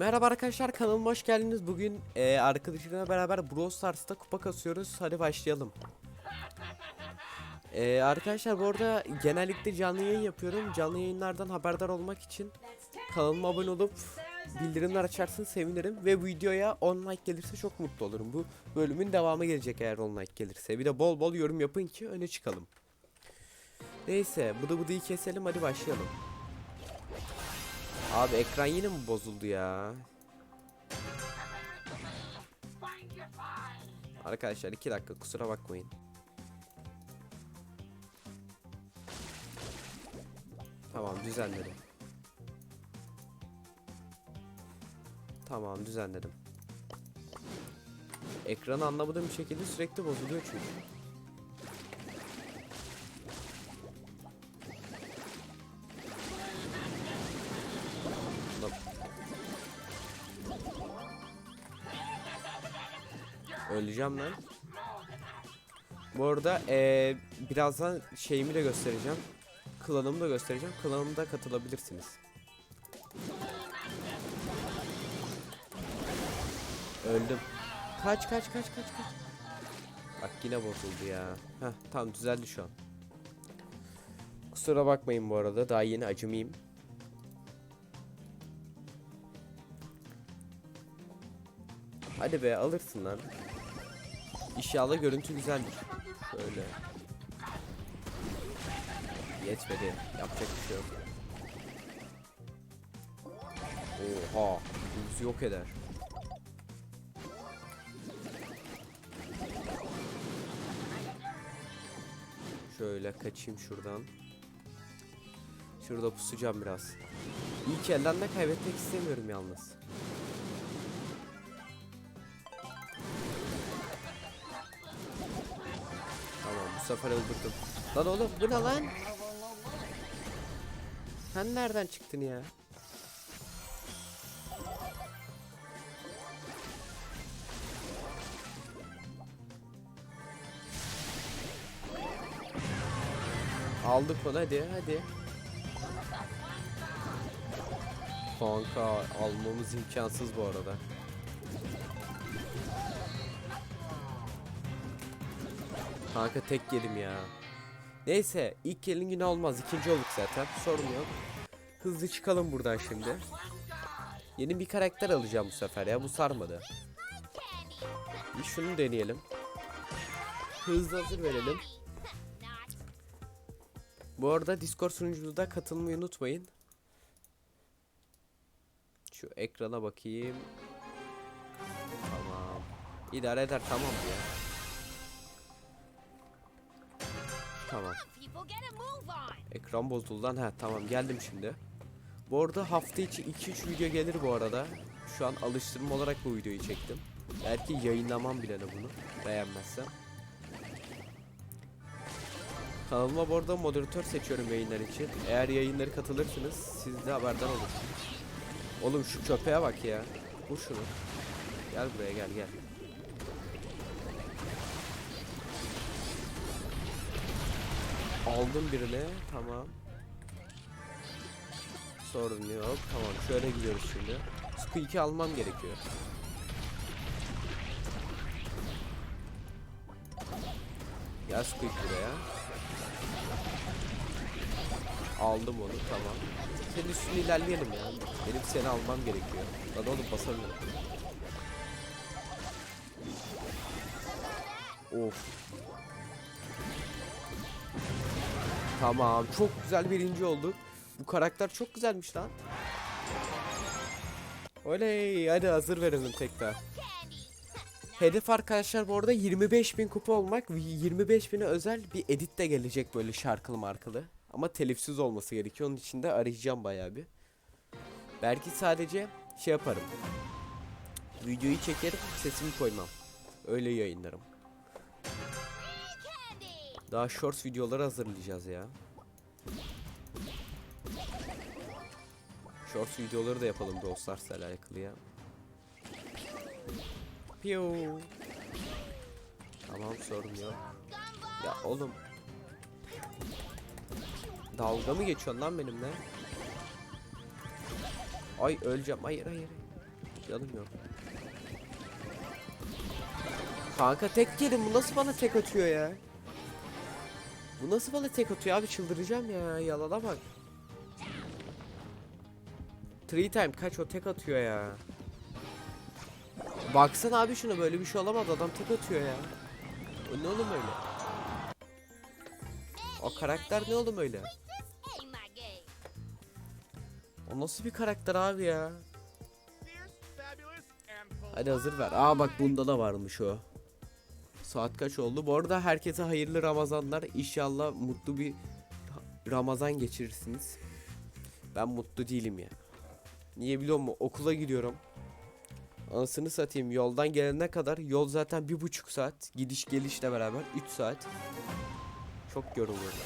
Merhaba arkadaşlar kanalıma hoş geldiniz. Bugün e, arkadaşımla beraber Brawl Stars'ta kupa kasıyoruz. Hadi başlayalım. E, arkadaşlar bu arada genellikle canlı yayın yapıyorum. Canlı yayınlardan haberdar olmak için kanalıma abone olup bildirimler açarsanız sevinirim. Ve bu videoya 10 like gelirse çok mutlu olurum. Bu bölümün devamı gelecek eğer 10 like gelirse. Bir de bol bol yorum yapın ki öne çıkalım. Neyse bıdı bıdıyı keselim hadi başlayalım. Abi ekran yine mi bozuldu ya? Arkadaşlar 2 dakika kusura bakmayın. Tamam düzenledim. Tamam düzenledim. Ekranı anlamadığım bir şekilde sürekli bozuluyor çünkü. Öleceğim lan. Bu arada eee, birazdan şeyimi de göstereceğim. Klanımı da göstereceğim. Klanımda katılabilirsiniz. Öldüm. Kaç kaç kaç kaç kaç. Bak yine bozuldu ya. Heh tamam düzeldi şu an. Kusura bakmayın bu arada daha yeni acımayayım. Hadi be alırsın lan. İnşallah görüntü güzeldir. Şöyle. Yetmedi. Yapacak bir şey yok. Oha. Buz yok eder. Şöyle kaçayım şuradan. Şurada pusacağım biraz. İlk elden de kaybetmek istemiyorum yalnız. Sefer öldürdüm. Lan oğlum bu ne lan? Sen nereden çıktın ya? Aldık onu hadi hadi. Kanka almamız imkansız bu arada. Kanka tek yedim ya. Neyse ilk elin günü olmaz. ikinci olduk zaten. Sorun yok. Hızlı çıkalım buradan şimdi. Yeni bir karakter alacağım bu sefer ya. Bu sarmadı. Bir şunu deneyelim. Hızlı hazır verelim. Bu arada Discord sunucumuza katılmayı unutmayın. Şu ekrana bakayım. Tamam. İdare eder tamam ya. Tamam. Ekran bozuldu lan. Ha tamam geldim şimdi. Bu arada hafta içi 2-3 video gelir bu arada. Şu an alıştırma olarak bu videoyu çektim. Belki yayınlamam bile de bunu. Beğenmezsem. Kanalıma bu arada moderatör seçiyorum yayınlar için. Eğer yayınları katılırsınız siz de haberdar olursunuz. Oğlum şu köpeğe bak ya. Vur şunu. Gel buraya gel gel. Aldım birini. Tamam. Sorun yok. Tamam şöyle gidiyoruz şimdi. Squeak'i almam gerekiyor. Gel Squeak buraya. Aldım onu tamam. Senin üstüne ilerleyelim ya. Benim seni almam gerekiyor. Lan oğlum basamıyorum. Of. Tamam çok güzel birinci olduk. Bu karakter çok güzelmiş lan. Oley hadi hazır verelim tekrar. Hedef arkadaşlar bu arada 25.000 kupa olmak ve 25.000'e özel bir edit de gelecek böyle şarkılı markalı. Ama telifsiz olması gerekiyor. Onun için de arayacağım bayağı bir. Belki sadece şey yaparım. Videoyu çekerim sesimi koymam. Öyle yayınlarım. Daha shorts videoları hazırlayacağız ya. Shorts videoları da yapalım Stars'la alakalı ya. Piu. Tamam sorun yok. Ya oğlum. Dalga mı geçiyorsun lan benimle? Ay öleceğim. Hayır. hayır. Canım yok. Kanka tek yedim bu nasıl bana tek atıyor ya? Bu nasıl bana tek atıyor abi çıldıracağım ya yalana bak. Three time kaç o tek atıyor ya. Baksana abi şuna böyle bir şey olamaz adam tek atıyor ya. O ne oğlum öyle? O karakter ne oğlum öyle? O nasıl bir karakter abi ya? Hadi hazır ver. Aa bak bunda da varmış o. Saat kaç oldu? Bu arada herkese hayırlı Ramazanlar. İnşallah mutlu bir Ramazan geçirirsiniz. Ben mutlu değilim ya. Niye biliyor musun? Okula gidiyorum. Anasını satayım. Yoldan gelene kadar yol zaten bir buçuk saat. Gidiş gelişle beraber 3 saat. Çok yoruluyorum.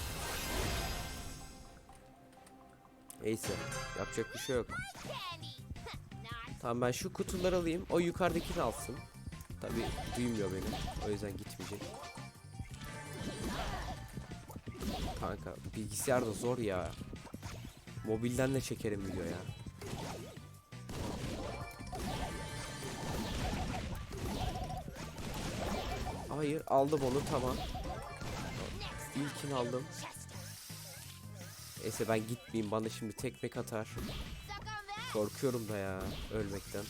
Neyse. Yapacak bir şey yok. Tamam ben şu kutuları alayım. O yukarıdakini alsın. Tabi duymuyor beni. O yüzden gitmeyecek. Kanka bilgisayar da zor ya. Mobilden de çekerim video ya. Hayır aldım onu tamam. İlkini aldım. Neyse ben gitmeyeyim bana şimdi atar. Suck on that. Korkuyorum da ya ölmekten.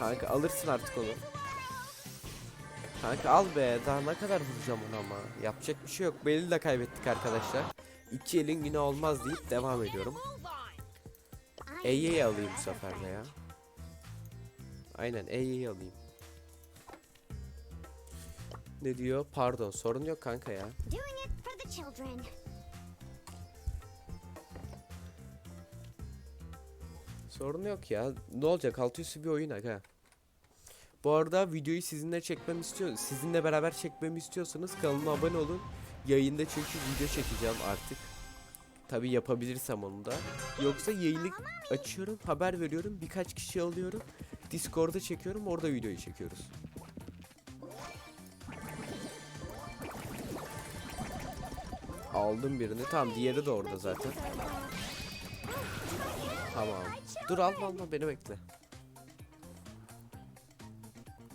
Kanka alırsın artık onu. Kanka al be daha ne kadar vuracağım onu ama. Yapacak bir şey yok. Belli de kaybettik arkadaşlar. İki elin günü olmaz deyip devam ediyorum. E'yi alayım bu sefer de ya. Aynen E'yi alayım. Ne diyor? Pardon sorun yok kanka ya. Sorun yok ya. Ne olacak? Altı üstü bir oyun aga. Bu arada videoyu sizinle çekmem istiyor. Sizinle beraber çekmemi istiyorsanız kanalıma abone olun. Yayında çünkü video çekeceğim artık. Tabi yapabilirsem onu da. Yoksa yayını açıyorum, haber veriyorum, birkaç kişi alıyorum. Discord'a çekiyorum, orada videoyu çekiyoruz. Aldım birini. Tamam diğeri de orada zaten. Tamam. Dur alma alma beni bekle.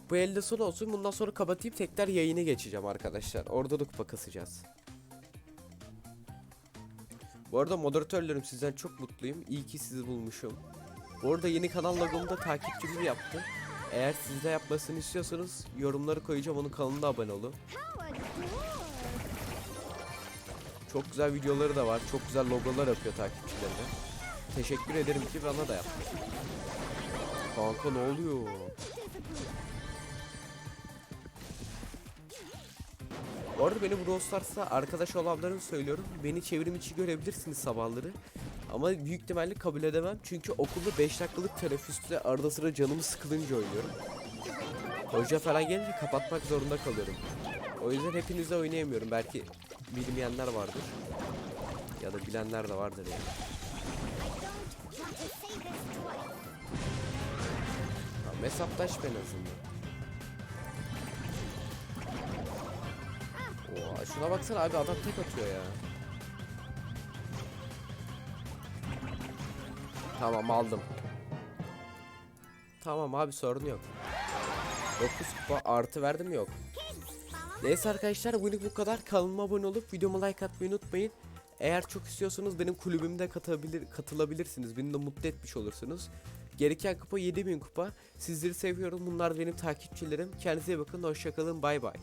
Bu elde son olsun. Bundan sonra kapatayım tekrar yayını geçeceğim arkadaşlar. Orada da kupa kasacağız. Bu arada moderatörlerim sizden çok mutluyum. İyi ki sizi bulmuşum. Bu arada yeni kanal logomu da takipçimiz yaptı. Eğer siz de yapmasını istiyorsanız yorumları koyacağım. Onun kanalına abone olun. Çok güzel videoları da var. Çok güzel logolar yapıyor takipçilerine. Teşekkür ederim ki bana da yaptı. Kanka ne oluyor? Bu arada beni Brawl Stars'ta arkadaş olanların söylüyorum. Beni çevrim içi görebilirsiniz sabahları. Ama büyük ihtimalle kabul edemem. Çünkü okulda 5 dakikalık teneffüste arada sıra canımı sıkılınca oynuyorum. Hoca falan gelince kapatmak zorunda kalıyorum. O yüzden hepinizle oynayamıyorum. Belki bilmeyenler vardır. Ya da bilenler de vardır yani. Tamam, hesaptaş ben azından. Oo, şuna baksana abi adam tek atıyor ya. Tamam aldım. Tamam abi sorun yok. 9 kupa artı verdim yok. Neyse arkadaşlar bugünlük bu kadar. Kanalıma abone olup videoma like atmayı unutmayın. Eğer çok istiyorsanız benim kulübümde katılabilir, katılabilirsiniz. Beni de mutlu etmiş olursunuz. Gereken kupa 7000 kupa. Sizleri seviyorum. Bunlar benim takipçilerim. Kendinize iyi bakın. Hoşçakalın. Bay bay.